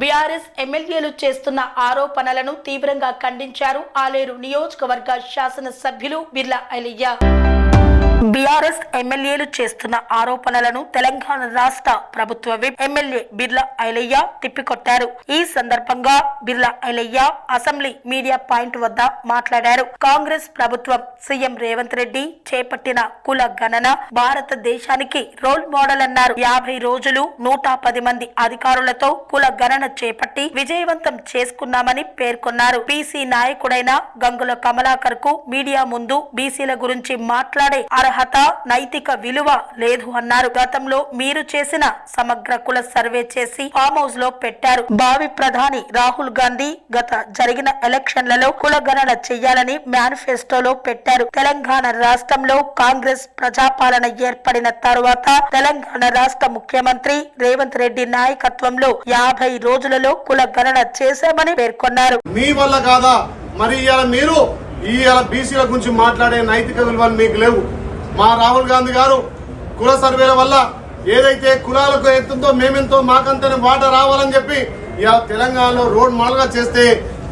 BRS ఎమ్మెల్యేలు చేస్తున్న ఆరోపణలను తీవ్రంగా ఖండించారు ఆలేరు నియోజకవర్గ శాసనసభ్యులు బిర్లా ఐలయ్య. బీఆర్ఎస్ ఎమ్మెల్యేలు చేస్తున్న ఆరోపణలను తెలంగాణ రాష్ట్ర ప్రభుత్వ విప్ ఎమ్మెల్యే బిర్లా ఐలయ్య తిప్పికొట్టారు. ఈ సందర్భంగా Birla Ailaiah assembly media point వద్ద మాట్లాడారు. కాంగ్రెస్ ప్రభుత్వం సీఎం రేవంత్ రెడ్డి చేపట్టిన కుల గణన భారతదేశానికి రోల్ మోడల్ అన్నారు యాభై రోజులు నూట పది మంది అధికారులతో కుల గణన చేపట్టి విజయవంతం చేసుకున్నామని పేర్కొన్నారు. బీసీ నాయకుడైన గంగుల కమలాకర్కు మీడియా ముందు బీసీల గురించి మాట్లాడే అర్హత నైతిక విలువ లేదు అన్నారు. గతంలో మీరు చేసిన సమగ్ర కుల సర్వే చేసి ఫామ్ హౌస్లో పెట్టారు. భావి ప్రధాని రాహుల్ గాంధీ గత జరిగిన ఎలక్షన్లలో కుల గణన చెయ్యాలని మేనిఫెస్టోలో పెట్టారు. తెలంగాణ రాష్ట్రంలో కాంగ్రెస్ ప్రజాపాలన ఏర్పడిన తరువాత తెలంగాణ రాష్ట్ర ముఖ్యమంత్రి రేవంత్ రెడ్డి నాయకత్వంలో యాభై రోజులలో కుల గణన చేశామని పేర్కొన్నారు. మీ వల్ల కాదా? మరి మీరు ఈ బీసీల గురించి మాట్లాడే నైతిక విలువలు మీకు లేవు. మా రాహుల్ గాంధీ గారు కుల సర్వేల వల్ల ఏదైతే కులాలకు ఎంతుందో మేమెంతో మాకంతనే వాట రావాలని చెప్పి ఇలా తెలంగాణలో రోడ్ మోడల్గా చేస్తే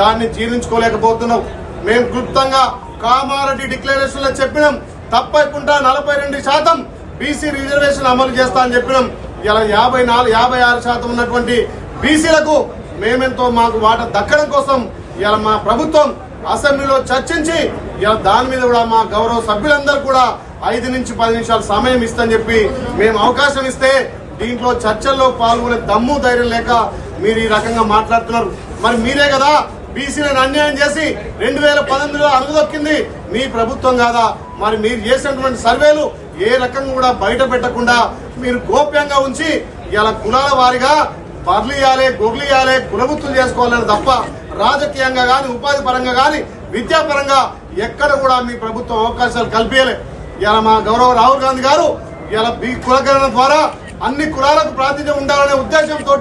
దాన్ని జీర్ణించుకోలేకపోతున్నాం. మేము క్లుప్తంగా కామారెడ్డి డిక్లరేషన్లో చెప్పినాం తప్పకుండా నలభై రెండు శాతం బీసీ రిజర్వేషన్ అమలు చేస్తా అని చెప్పినాం. ఇలా యాభై నాలుగు యాభై ఆరు శాతం ఉన్నటువంటి బీసీలకు మేమెంతో మాకు వాట దక్కడం కోసం ఇలా మా ప్రభుత్వం అసెంబ్లీలో చర్చించి ఇలా దాని మీద కూడా మా గౌరవ సభ్యులందరూ కూడా ఐదు నుంచి పది నిమిషాలు సమయం ఇస్తని చెప్పి మేము అవకాశం ఇస్తే దీంట్లో చర్చల్లో పాల్గొనే దమ్ము ధైర్యం లేక మీరు ఈ రకంగా మాట్లాడుతున్నారు. మరి మీరే కదా బీసీలను అన్యాయం చేసి రెండు వేల పంతొమ్మిదిలో అడుగుదొక్కింది మీ ప్రభుత్వం కాదా? మరి మీరు చేసినటువంటి సర్వేలు ఏ రకంగా కూడా బయట పెట్టకుండా మీరు గోప్యంగా ఉంచి ఇలా కులాల వారిగా పర్లియాలే గొర్లియాలే కులగుత్తులు చేసుకోవాలని తప్ప రాజకీయంగా కానీ ఉపాధి పరంగా కానీ విద్యాపరంగా ఎక్కడ కూడా మీ ప్రభుత్వం అవకాశాలు కల్పించలే. ఇలా మా గౌరవ రాహుల్ గాంధీ గారు ఇలా ఈ కులగణన ద్వారా అన్ని కులాలకు ప్రాతినిధ్యం ఉండాలనే ఉద్దేశంతో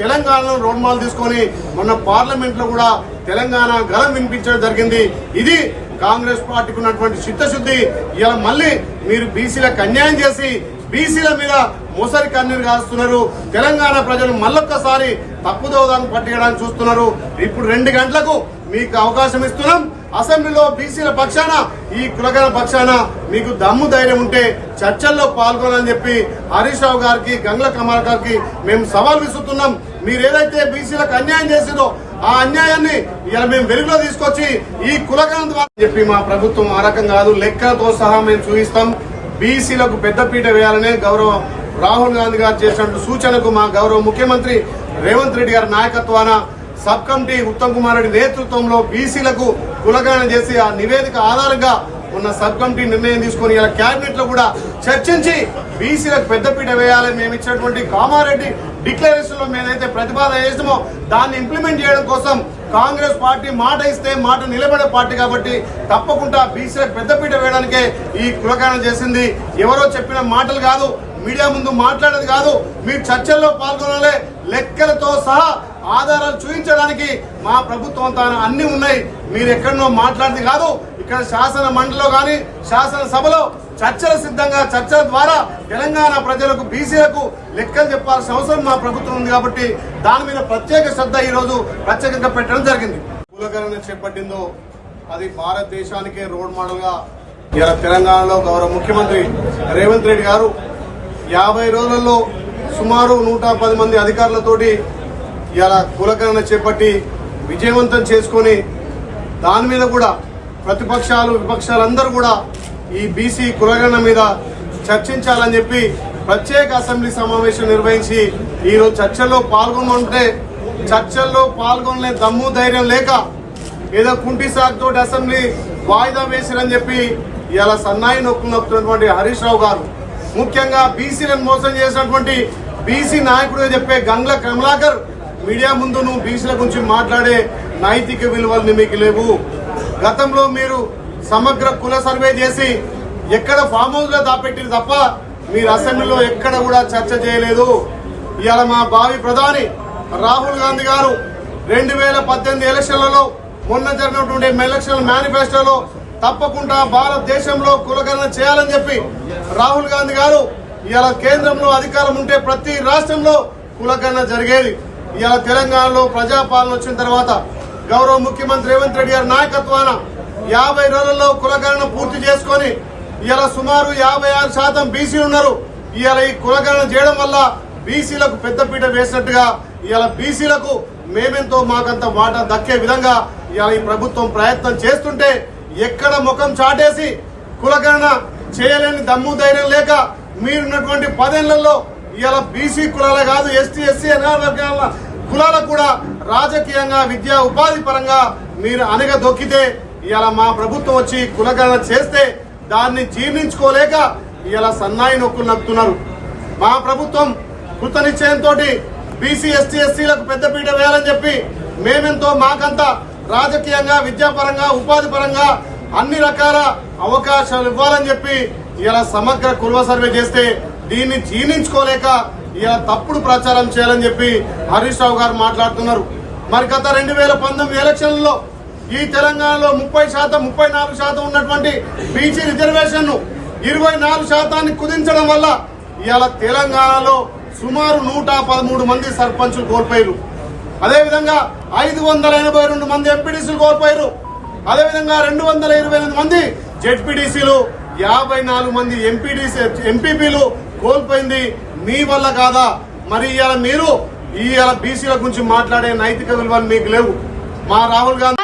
తెలంగాణలో రోడ్ మాల్ తీసుకొని మొన్న పార్లమెంట్లో కూడా తెలంగాణ గలం వినిపించడం జరిగింది. ఇది కాంగ్రెస్ పార్టీకి ఉన్నటువంటి చిత్తశుద్ధి. ఇలా మళ్ళీ మీరు బీసీలకు అన్యాయం చేసి బీసీల మీద మోసరి కన్నీరు కాస్తున్నారు. తెలంగాణ ప్రజలు మళ్ళొక్కసారి తప్పుదోదాన్ని పట్టియడానికి చూస్తున్నారు. ఇప్పుడు రెండు గంటలకు మీకు అవకాశం ఇస్తున్నాం. అసెంబ్లీలో బీసీల పక్షాన ఈ కులగల పక్షాన మీకు దమ్ము ధైర్యం ఉంటే చర్చల్లో పాల్గొనాలని చెప్పి హరీష్ రావు గారికి గంగ్ల కమల్ గారికి మేము సవాల్ విసురుతున్నాం. మీరు ఏదైతే బీసీలకు అన్యాయం చేసిందో ఆ అన్యాయాన్ని ఇలా మేము వెలుగులో తీసుకొచ్చి ఈ కులగనం ద్వారా చెప్పి మా ప్రభుత్వం ఆ రకం కాదు లెక్కలతో సహా మేము చూపిస్తాం. బీసీలకు పెద్దపీట వేయాలనే గౌరవ రాహుల్ గాంధీ గారు చేసిన సూచనకు మా గౌరవ ముఖ్యమంత్రి రేవంత్ రెడ్డి గారి నాయకత్వాన సబ్ కమిటీ ఉత్తమ్ కుమార్ రెడ్డి నేతృత్వంలో బీసీలకు కులగణన చేసి ఆ నివేదిక ఆధారంగా ఉన్న సబ్ కమిటీ నిర్ణయం తీసుకొని ఇలా క్యాబినెట్లో కూడా చర్చించి బీసీలకు పెద్దపీట వేయాలని మేము ఇచ్చినటువంటి కామారెడ్డి డిక్లరేషన్లో మేమైతే ప్రతిపాదన చేసినామో దాన్ని ఇంప్లిమెంట్ చేయడం కోసం కాంగ్రెస్ పార్టీ మాట ఇస్తే మాట నిలబడే పార్టీ కాబట్టి తప్పకుండా బీసీలకు పెద్దపీట వేయడానికే ఈ కులగణన చేసింది. ఎవరో చెప్పిన మాటలు కాదు మీడియా ముందు మాట్లాడేది కాదు మీరు చర్చల్లో పాల్గొనాలే లెక్కలతో సహా ఆధారాలు చూపించడానికి మా ప్రభుత్వం తాను అన్ని ఉన్నాయి. మీరు ఎక్కడనో మాట్లాడింది కాదు ఇక్కడ శాసన మండలిలో కానీ శాసనసభలో చర్చల సిద్ధంగా చర్చల ద్వారా తెలంగాణ ప్రజలకు బీసీలకు లెక్కలు చెప్పాల్సిన అవసరం మా ప్రభుత్వం ఉంది కాబట్టి దాని మీద ప్రత్యేక శ్రద్ధ ఈ రోజు ప్రత్యేకంగా పెట్టడం జరిగింది. కులకరణ చేపట్టిందో అది భారతదేశానికే రోడ్ మోడల్గా ఇలా తెలంగాణలో గౌరవ ముఖ్యమంత్రి రేవంత్ రెడ్డి గారు యాభై రోజులలో సుమారు నూట పది మంది అధికారులతోటి ఇలా కులకరణ చేపట్టి విజయవంతం చేసుకొని దాని మీద కూడా ప్రతిపక్షాలు విపక్షాలందరూ కూడా ఈ బీసీ కులగణ మీద చర్చించాలని చెప్పి ప్రత్యేక అసెంబ్లీ సమావేశం నిర్వహించి ఈరోజు చర్చల్లో పాల్గొనుంటే చర్చల్లో పాల్గొనలే దమ్ము ధైర్యం లేక ఏదో కుంటి సాగుతో అసెంబ్లీ వాయిదా వేసిరని చెప్పి ఇలా సన్నాయి నొక్కు నొక్కుతున్నటువంటి హరీష్ రావు గారు. ముఖ్యంగా బీసీలను మోసం చేసినటువంటి బీసీ నాయకుడు చెప్పే గంగ్ల కమలాకర్ మీడియా ముందు నువ్వు బీసీల గురించి మాట్లాడే నైతిక విలువలు మీకు లేవు. గతంలో మీరు సమగ్ర కుల సర్వే చేసి ఎక్కడ ఫామ్ హౌస్లో తప్ప మీరు అసెంబ్లీలో ఎక్కడ కూడా చర్చ చేయలేదు. ఇవాళ మా భావి ప్రధాని రాహుల్ గాంధీ గారు రెండు వేల పద్దెనిమిది ఎలక్షన్లలో మొన్న జరిగినటువంటి ఎలక్షన్ మేనిఫెస్టోలో తప్పకుండా భారతదేశంలో కులగణన చేయాలని చెప్పి రాహుల్ గాంధీ గారు ఇవాళ కేంద్రంలో అధికారం ఉంటే ప్రతి రాష్ట్రంలో కులగణన జరిగేది. ఇవాళ తెలంగాణలో ప్రజాపాలన వచ్చిన తర్వాత గౌరవ ముఖ్యమంత్రి రేవంత్ రెడ్డి గారి నాయకత్వాన యాభై రోజుల్లో కులగణన పూర్తి చేసుకొని ఇలా సుమారు యాభై ఆరు శాతం బీసీలు ఉన్నారు. ఇలా ఈ కులగణన చేయడం వల్ల బీసీలకు పెద్దపీట వేసినట్టుగా ఇలా బీసీలకు మేమెంతో మాకంత వాటా దక్కే విధంగా ఇలా ఈ ప్రభుత్వం ప్రయత్నం చేస్తుంటే ఎక్కడ ముఖం చాటేసి కులగణన చేయలేని దమ్ము ధైర్యం లేక మీరున్నటువంటి పదేళ్ళలో ఇలా బీసీ కులాల కాదు ఎస్టీ ఎస్సీ వర్గాల కులాలకు కూడా రాజకీయంగా విద్యా ఉపాధి పరంగా మీరు అనగదొక్కితే ఇవాళ మా ప్రభుత్వం వచ్చి కులగణన చేస్తే దాన్ని జీర్ణించుకోలేక ఇవాళ సన్నాయి నొక్కులు నక్కుతున్నారు మా ప్రభుత్వం కృత నిశ్చయంతో బీసీ ఎస్టీ ఎస్సీలకు పెద్దపీట వేయాలని చెప్పి మేమెంతో మాకంతా రాజకీయంగా విద్యాపరంగా ఉపాధి పరంగా అన్ని రకాల అవకాశాలు ఇవ్వాలని చెప్పి ఇలా సమగ్ర కుర్వ సర్వే చేస్తే దీన్ని జీర్ణించుకోలేక ఇలా తప్పుడు ప్రచారం చేయాలని చెప్పి హరీష్ రావు గారు మాట్లాడుతున్నారు. మరి గత రెండు వేల పంతొమ్మిది ఎలక్షన్లలో ఈ తెలంగాణలో ముప్పై శాతం ముప్పై నాలుగు శాతం ఉన్నటువంటి బీసీ రిజర్వేషన్ను ఇరవై నాలుగు శాతాన్ని కుదించడం వల్ల ఇవాళ తెలంగాణలో సుమారు నూట పదమూడు మంది సర్పంచులు కోల్పోయారు అదేవిధంగా ఐదు వందల ఎనభై రెండు మంది ఎంపీడీసీలు కోల్పోయారు అదేవిధంగా రెండు వందల ఇరవై ఎనిమిది మంది జెడ్పీడీసీలు యాభై నాలుగు మంది ఎంపీడీసీ ఎంపీపీలు కోల్పోయింది. మీ వల్ల కాదా? మరి ఇవాళ మీరు ఇవాళ బీసీల గురించి మాట్లాడే నైతిక విలువలు మీకు లేవు. మా Rahul Gandhi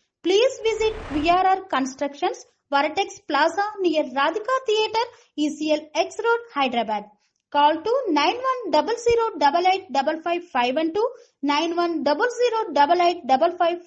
Please visit VRR Constructions, Vertex Plaza near Radhika Theatre, ECL X Road, Hyderabad. Call to 9100 885512 five